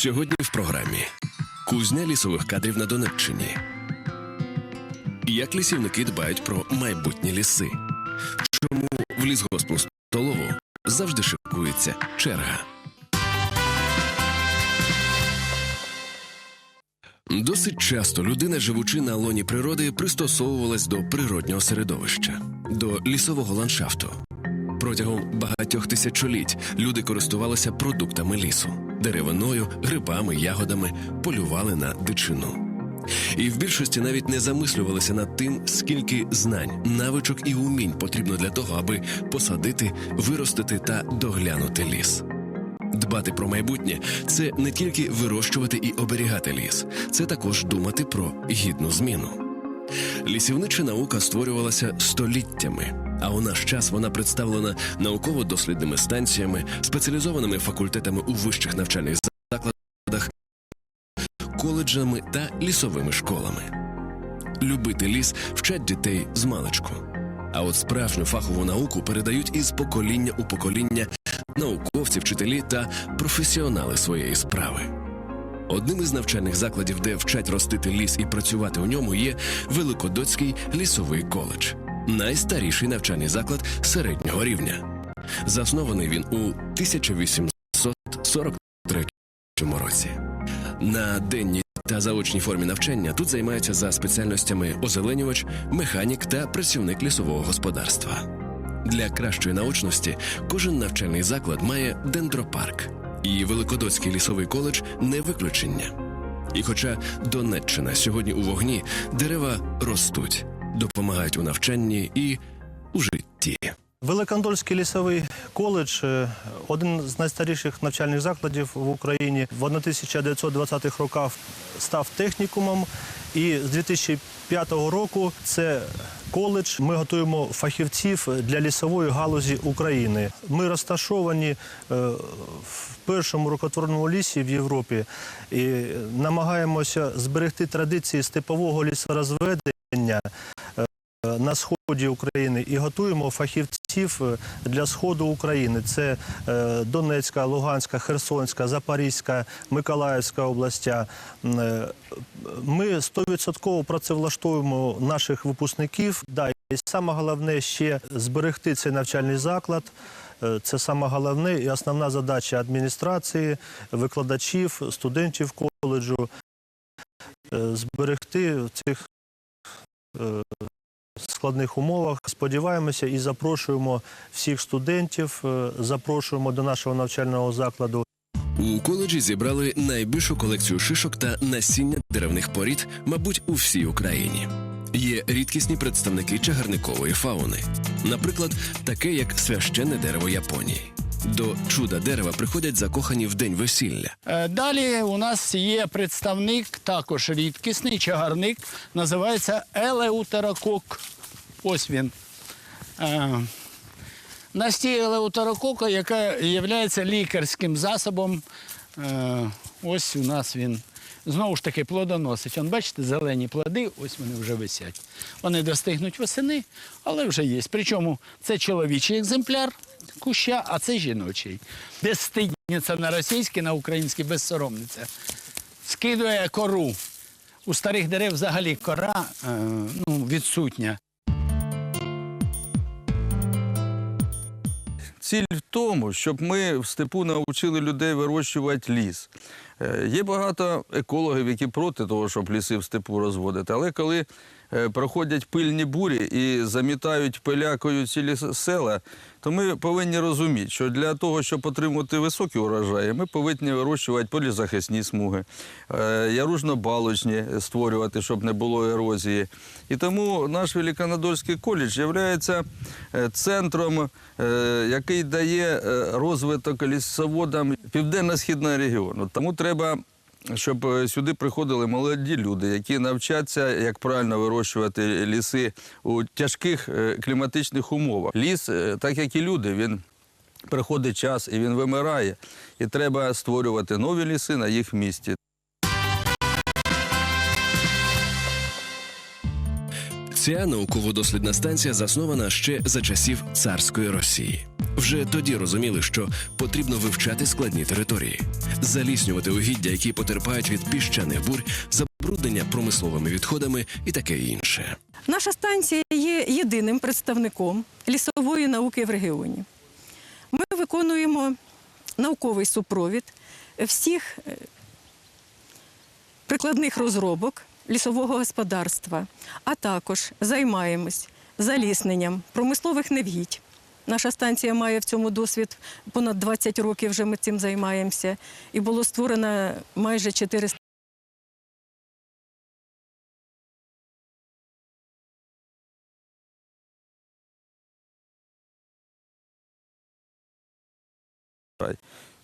Сьогодні в програмі Кузня лісових кадрів на Донеччині. Як лісівники дбають про майбутні ліси? Чому в лісгоспу столову завжди шикується черга? Досить часто людина, живучи на лоні природи, пристосовувалась до природнього середовища, до лісового ландшафту. Протягом багатьох тисячоліть люди користувалися продуктами лісу, деревиною, грибами, ягодами, полювали на дичину. І в більшості навіть не замислювалися над тим, скільки знань, навичок і умінь потрібно для того, аби посадити, виростити та доглянути ліс. Дбати про майбутнє це не тільки вирощувати і оберігати ліс, це також думати про гідну зміну. Лісівнича наука створювалася століттями, а у наш час вона представлена науково-дослідними станціями, спеціалізованими факультетами у вищих навчальних закладах, коледжами та лісовими школами. Любити ліс вчать дітей з маличку. А от справжню фахову науку передають із покоління у покоління науковці, вчителі та професіонали своєї справи. Одним із навчальних закладів, де вчать ростити ліс і працювати у ньому, є Великодоцький лісовий коледж, найстаріший навчальний заклад середнього рівня. Заснований він у 1843 році. На денній та заочній формі навчання тут займаються за спеціальностями озеленювач, механік та працівник лісового господарства. Для кращої наочності кожен навчальний заклад має дендропарк, і Великодоцький лісовий коледж не виключення. І хоча Донеччина сьогодні у вогні, дерева ростуть, допомагають у навчанні і у житті. Великандольський лісовий коледж е, один з найстаріших навчальних закладів в Україні. В 1920-х роках став технікумом, і з 2005 року це коледж. Ми готуємо фахівців для лісової галузі України. Ми розташовані е, в першому рукотворному лісі в Європі і намагаємося зберегти традиції степового лісорозведення на сході України і готуємо фахівців е, для сходу України. Це е, Донецька, Луганська, Херсонська, Запорізька, Миколаївська областя. Е, Ми 100% працевлаштовуємо наших випускників. І саме головне ще зберегти цей навчальний заклад. Це саме головне і основна задача адміністрації, викладачів, студентів коледжу зберегти цих складних умовах. Сподіваємося і запрошуємо всіх студентів, е, запрошуємо до нашого навчального закладу. У коледжі зібрали найбільшу колекцію шишок та насіння деревних порід, мабуть, у всій Україні. Є рідкісні представники чагарникової фауни, наприклад, таке як священне дерево Японії. До чуда дерева приходять закохані в день весілля. Е, Далі у нас є представник, також рідкісний чагарник, називається елеутерокок. Ось він. Е, Настій елеутерокока, яка є лікарським засобом. Е, Ось у нас він знову ж таки плодоносить. Он, бачите, зелені плоди, ось вони вже висять. Вони достигнуть восени, але вже є. Причому це чоловічий екземпляр куща, а це жіночий. Безстидниця на російській, на українській безсоромниця. Скидує кору. У старих дерев взагалі кора е, ну, відсутня. Ціль в тому, щоб ми в степу навчили людей вирощувати ліс. Е, Є багато екологів, які проти того, щоб ліси в степу розводити. Але коли е, проходять пильні бурі і замітають пилякою цілі села, то ми повинні розуміти, що для того, щоб отримати високі урожаї, ми повинні вирощувати полізахисні смуги, е, яружно-балочні створювати, щоб не було ерозії. І тому наш Великонадольський коледж є центром, який дає розвиток лісоводам південно-східного регіону. Тому треба. Щоб е, сюди приходили молоді люди, які навчаться, як правильно вирощувати ліси у тяжких е, кліматичних умовах. Ліс, е, так як і люди, він приходить час і він вимирає. І треба створювати нові ліси на їх місці. Ця науково-дослідна станція заснована ще за часів царської Росії. Вже тоді розуміли, що потрібно вивчати складні території, заліснювати угіддя, які потерпають від піщаних бурь, забруднення промисловими відходами і таке інше. Наша станція є єдиним представником лісової науки в регіоні. Ми виконуємо науковий супровід всіх е, прикладних розробок лісового господарства, а також займаємось залісненням промислових невгідь. Наша станція має в цьому досвід понад 20 років вже ми цим займаємося. І було створено майже 400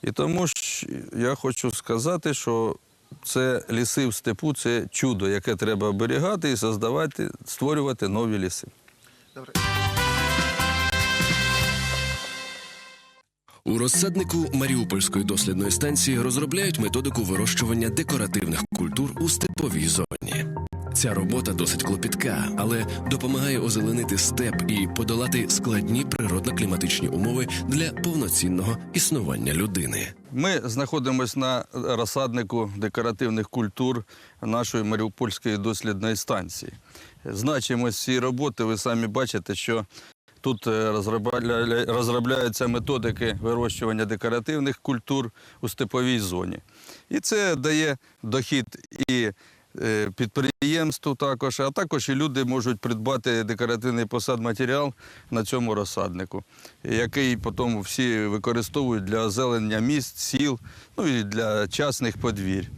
І тому ж я хочу сказати, що це ліси в степу це чудо, яке треба оберігати і создавати, створювати нові ліси. У розсаднику Маріупольської дослідної станції розробляють методику вирощування декоративних культур у степовій зоні. Ця робота досить клопітка, але допомагає озеленити степ і подолати складні природно-кліматичні умови для повноцінного існування людини. Ми знаходимося на розсаднику декоративних культур нашої Маріупольської дослідної станції. Значимость цієї роботи ви самі бачите, що тут е, розробляються методики вирощування декоративних культур у степовій зоні. І це дає дохід і е, підприємству також, а також і люди можуть придбати декоративний посадматеріал на цьому розсаднику, який потім всі використовують для озеленення міст, сіл, ну і для частних подвір'я.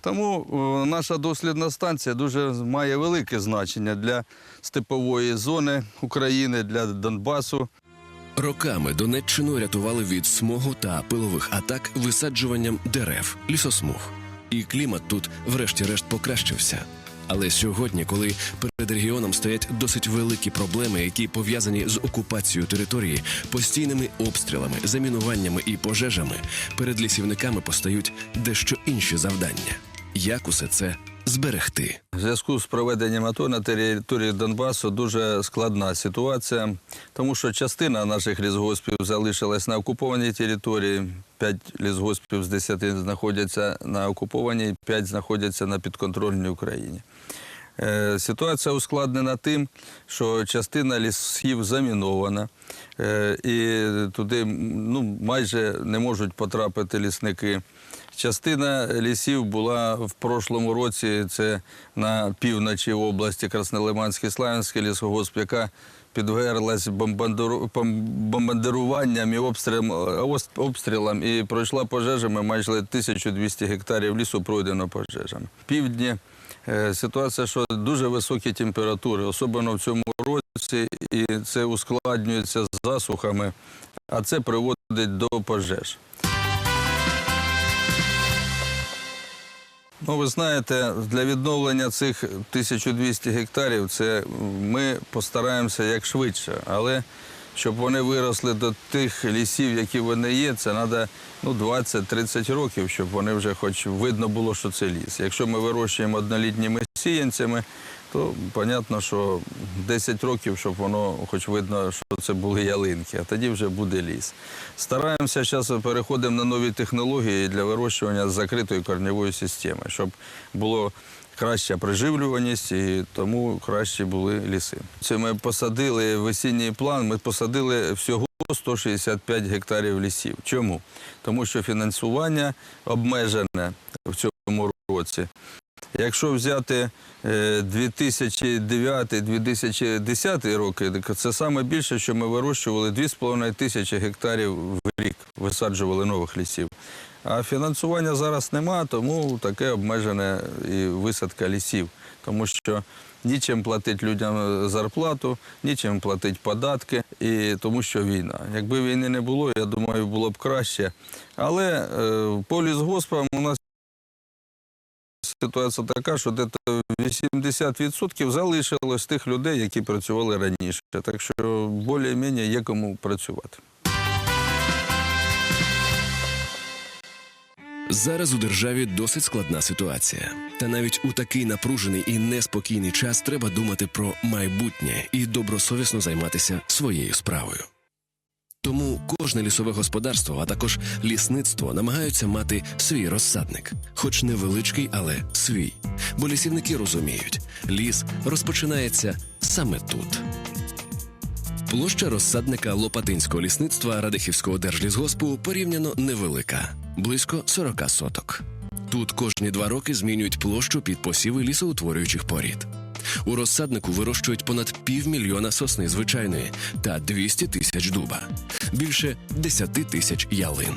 Тому наша дослідна станція дуже має велике значення для степової зони України, для Донбасу. Роками Донеччину рятували від смогу та пилових атак висаджуванням дерев, лісосмуг. І клімат тут, врешті-решт, покращився. Але сьогодні, коли перед регіоном стоять досить великі проблеми, які пов'язані з окупацією території, постійними обстрілами, замінуваннями і пожежами, перед лісівниками постають дещо інші завдання. Як усе це зберегти? В зв'язку з проведенням АТО на території Донбасу дуже складна ситуація, тому що частина наших лісгоспів залишилась на окупованій території. П'ять лісгоспів з десяти знаходяться на окупованій, п'ять знаходяться на підконтрольній Україні. Е, Ситуація ускладнена тим, що частина лісів замінована, е, і туди ну, майже не можуть потрапити лісники. Частина лісів була в прошлому році, це на півночі області Краснолиманський Славянський лісогосп, яка підверлась бомбандеру- і обстрілам, і пройшла пожежами майже 1200 гектарів лісу пройдено пожежами. Півдні Е, Ситуація, що дуже високі температури, особливо в цьому році, і це ускладнюється засухами, а це приводить до пожеж. Ну, ви знаєте, для відновлення цих 1200 гектарів це ми постараємося як швидше, але щоб вони виросли до тих лісів, які вони є, це треба ну, 20-30 років, щоб вони вже хоч видно було, що це ліс. Якщо ми вирощуємо однолітніми сіянцями, то понятно, що 10 років, щоб воно хоч видно, що це були ялинки, а тоді вже буде ліс. Стараємося зараз переходимо на нові технології для вирощування закритої корневої системи, щоб було краща приживлюваність і тому кращі були ліси. Це ми посадили весінній план, ми посадили всього 165 гектарів лісів. Чому? Тому що фінансування обмежене в цьому році. Якщо взяти е, 2009-2010 роки, це саме більше, що ми вирощували 2,5 тисячі гектарів в рік, висаджували нових лісів. А фінансування зараз нема, тому таке обмежене і висадка лісів. Тому що нічим платити людям зарплату, нічим платити податки, і тому що війна. Якби війни не було, я думаю, було б краще. Але е, по лісгоспам у нас ситуація така, що десь 80% залишилось тих людей, які працювали раніше. Так що більш-менш є кому працювати. Зараз у державі досить складна ситуація. Та навіть у такий напружений і неспокійний час треба думати про майбутнє і добросовісно займатися своєю справою. Тому кожне лісове господарство, а також лісництво намагаються мати свій розсадник, хоч невеличкий, але свій. Бо лісівники розуміють, ліс розпочинається саме тут. Площа розсадника Лопатинського лісництва Радихівського держлісгоспу порівняно невелика близько 40 соток. Тут кожні два роки змінюють площу під посіви лісоутворюючих порід. У розсаднику вирощують понад півмільйона сосни звичайної та 200 тисяч дуба, більше 10 тисяч ялин.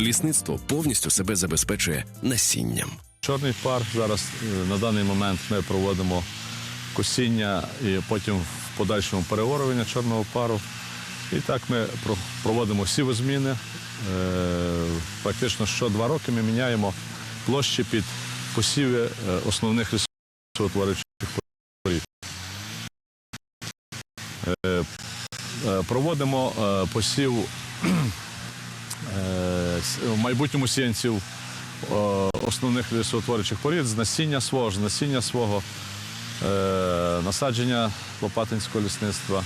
Лісництво повністю себе забезпечує насінням. Чорний пар зараз е, на даний момент ми проводимо косіння і потім в подальшому переорування чорного пару. І так ми про- проводимо сівозміни. Е, Практично що два роки ми міняємо площі під посіви е, основних лісоутворюючих Проводимо е, посів е, в майбутньому сіянців е, основних лісоутворюючих порід з насіння свого, з насіння свого е, насадження Лопатинського лісництва.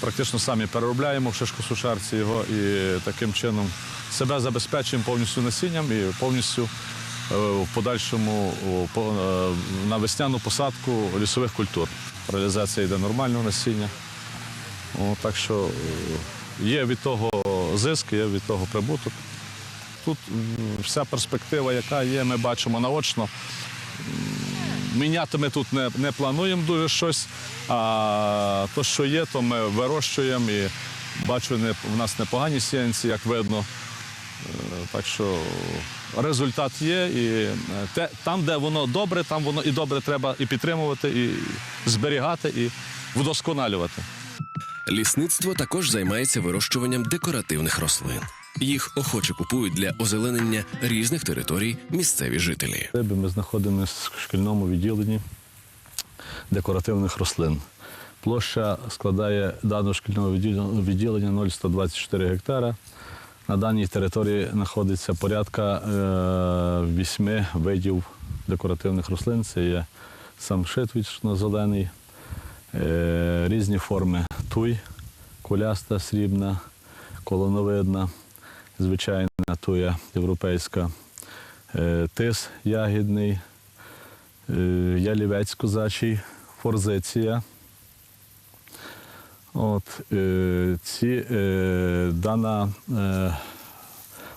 Практично самі переробляємо в шишкосушарці його і таким чином себе забезпечуємо повністю насінням і повністю е, в подальшому е, на весняну посадку лісових культур. Реалізація йде нормального насіння. Так що е, є від того зиск, є від того прибуток. Тут вся перспектива, яка є, ми бачимо наочно. Міняти ми тут не, не плануємо дуже щось, а то, що є, то ми вирощуємо і бачу, не, в нас непогані сіянці, як видно. Е, Так що результат є. І е, те, там, де воно добре, там воно і добре треба і підтримувати, і зберігати, і вдосконалювати. Лісництво також займається вирощуванням декоративних рослин. Їх охоче купують для озеленення різних територій місцеві жителі. Ми знаходимося в шкільному відділенні декоративних рослин. Площа складає даного шкільного відділення- відділення 0,124 гектара. На даній території знаходиться порядка е, вісьми видів декоративних рослин. Це є самшит вічно-зелений, е, різні форми. Туй, куляста, срібна, колоновидна, звичайна туя європейська, е, тис ягідний, е, ялівець козачий, форзиція. От, е, ці, е, дана е,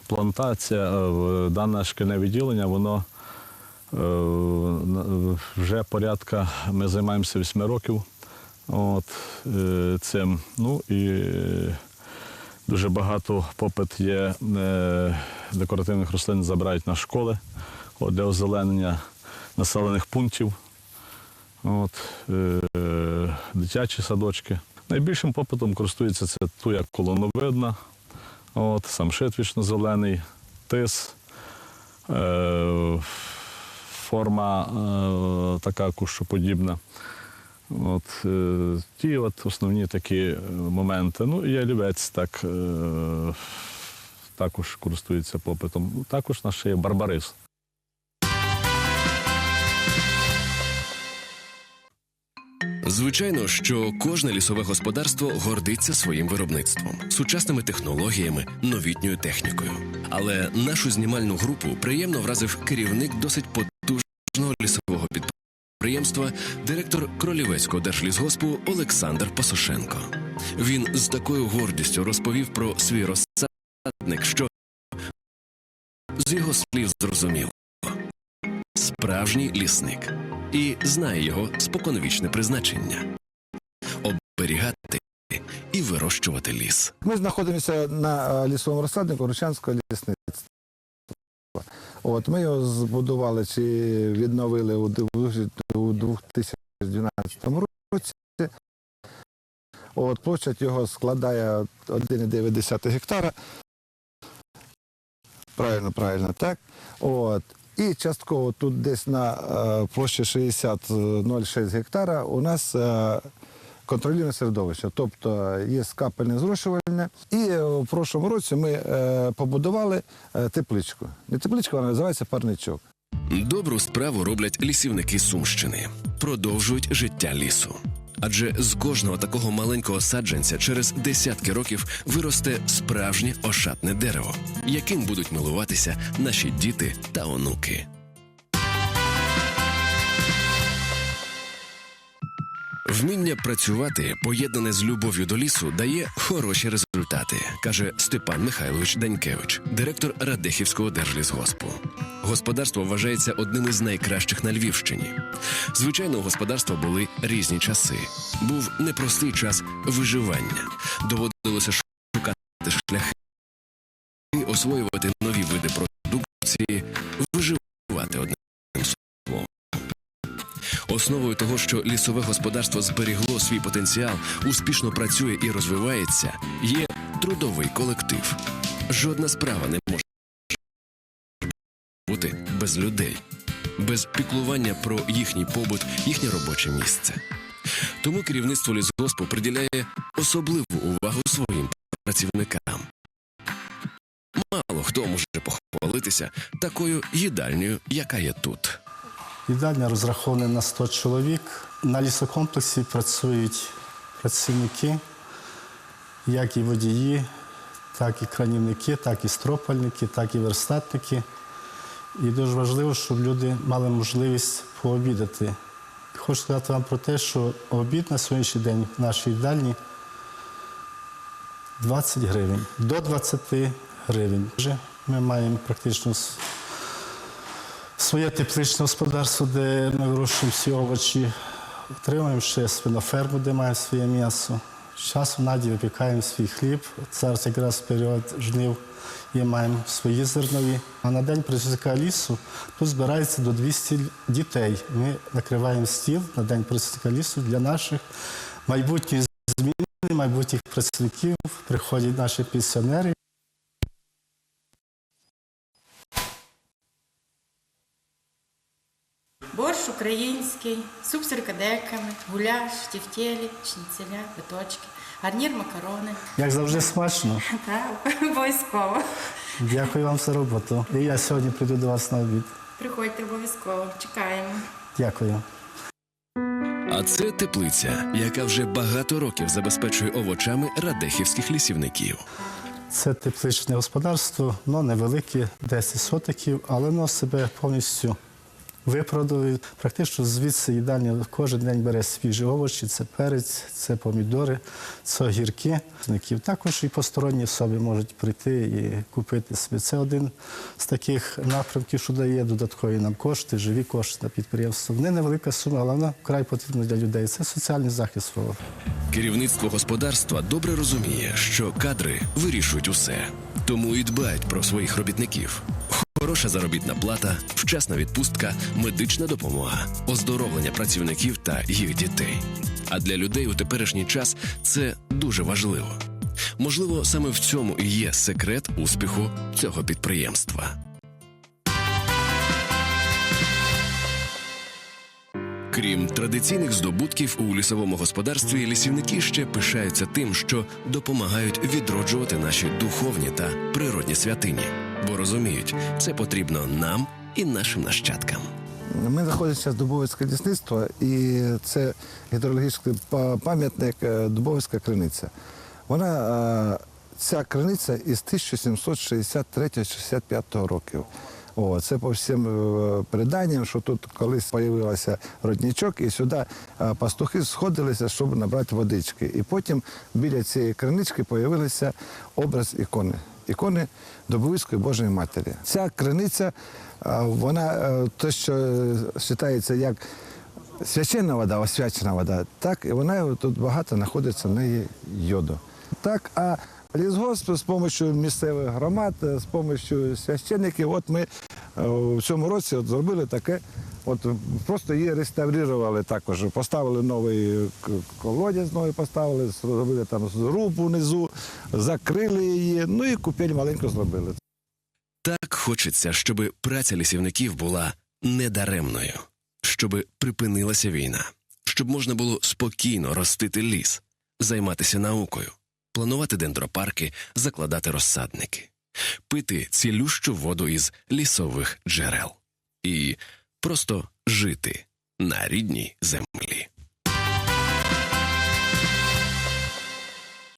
плантація, е, дане шкільне відділення, воно е, вже порядка, ми займаємося 8 років от, е, цим. Ну і е, дуже багато попит є е, декоративних рослин забирають на школи от, для озеленення населених пунктів. От, дитячі садочки. Найбільшим попитом користується це туя колоновидна, от, самшит вічно-зелений, тис, форма така кущоподібна. От, е, ті от основні такі е, моменти. Ну і ялівець так, е, також користується попитом. Також наш є барбарис. Звичайно, що кожне лісове господарство гордиться своїм виробництвом, сучасними технологіями, новітньою технікою. Але нашу знімальну групу приємно вразив керівник досить потужного лісового підприємства, директор Кролівецького держлісгоспу Олександр Пасошенко. Він з такою гордістю розповів про свій розсадник, що з його слів зрозуміло справжній лісник і знає його споконвічне призначення оберігати і вирощувати ліс. Ми знаходимося на е, лісовому розсаднику Ручанського лісництва. От, ми його збудували чи відновили у 2012 році. От, площадь його складає 1,9 гектара. Правильно, правильно, так. От. І частково тут десь на е, площі 60,06 гектара у нас е, середовище, тобто є скапельне зрошувальне. І е, в прошлому році ми е, побудували е, тепличку. Не тепличка, вона називається парничок. Добру справу роблять лісівники Сумщини, продовжують життя лісу. Адже з кожного такого маленького саджанця через десятки років виросте справжнє ошатне дерево, яким будуть милуватися наші діти та онуки. Вміння працювати, поєднане з любов'ю до лісу, дає хороші результати, каже Степан Михайлович Данькевич, директор Радехівського держлісгоспу. Господарство вважається одним із найкращих на Львівщині. Звичайно, у господарства були різні часи. Був непростий час виживання. Доводилося шукати шляхи, освоювати нові види продукції, Основою того, що лісове господарство зберігло свій потенціал, успішно працює і розвивається, є трудовий колектив. Жодна справа не може бути без людей, без піклування про їхній побут, їхнє робоче місце. Тому керівництво лісгоспу приділяє особливу увагу своїм працівникам. Мало хто може похвалитися такою їдальнею, яка є тут. Їдальня розрахована на 100 чоловік. На лісокомплексі працюють працівники, як і водії, так і кранівники, так і стропальники, так і верстатники. І дуже важливо, щоб люди мали можливість пообідати. Хочу сказати вам про те, що обід на сьогоднішній день в нашій їдальні 20 гривень, до 20 гривень. Вже Ми маємо практично своє тепличне господарство, де ми вирощуємо всі овочі. Отримуємо ще свиноферму, де маємо своє м'ясо. З часу наді випікаємо свій хліб. Зараз якраз період жнив і маємо свої зернові. А на день працівника лісу тут збирається до 200 дітей. Ми накриваємо стіл на день працівника лісу для наших майбутніх змін, майбутніх працівників. Приходять наші пенсіонери. Борщ український, суп з рикадеками, гуляш, тівтєлі, шніцеля, биточки, гарнір макарони. Як завжди смачно. Так, обов'язково. Дякую вам за роботу. І я сьогодні прийду до вас на обід. Приходьте обов'язково, чекаємо. Дякую. А це теплиця, яка вже багато років забезпечує овочами радехівських лісівників. Це тепличне господарство, воно невелике, 10 сотиків, але воно себе повністю виправдовує. Практично звідси їдальня кожен день бере свіжі овочі, це перець, це помідори, це огірки. Також і посторонні особи можуть прийти і купити собі. Це один з таких напрямків, що дає додаткові нам кошти, живі кошти на підприємство. Не невелика сума, але вона вкрай потрібна для людей. Це соціальний захист свого. Керівництво господарства добре розуміє, що кадри вирішують усе, тому і дбають про своїх робітників. Хороша заробітна плата, вчасна відпустка, медична допомога, оздоровлення працівників та їх дітей. А для людей у теперішній час це дуже важливо. Можливо, саме в цьому і є секрет успіху цього підприємства. Крім традиційних здобутків у лісовому господарстві, лісівники ще пишаються тим, що допомагають відроджувати наші духовні та природні святині, бо розуміють, це потрібно нам і нашим нащадкам. Ми знаходимося з Дубовицьке лісництво, і це гідрологічний пам'ятник е, Дубовицька криниця. Вона, е, ця криниця із 1763-65 років. О, це по всім е, переданням, що тут колись з'явився родничок, і сюди е, пастухи сходилися, щоб набрати водички. І потім біля цієї кринички з'явився образ ікони. Ікони Добровицької Божої Матері. Ця криниця, е, вона те, що вважається як свячена вода, освячена вода, так і вона тут багато знаходиться в неї йоду. Так, а лісгосп з допомогою місцевих громад, з допомогою священників, от ми е, в цьому році от зробили таке, от просто її реставрували також. Поставили новий колодязь, новий поставили, зробили там зруб внизу, закрили її, ну і купель маленько зробили. Так хочеться, щоб праця лісівників була недаремною, щоб припинилася війна, щоб можна було спокійно ростити ліс, займатися наукою, планувати дендропарки, закладати розсадники, пити цілющу воду із лісових джерел і просто жити на рідній землі.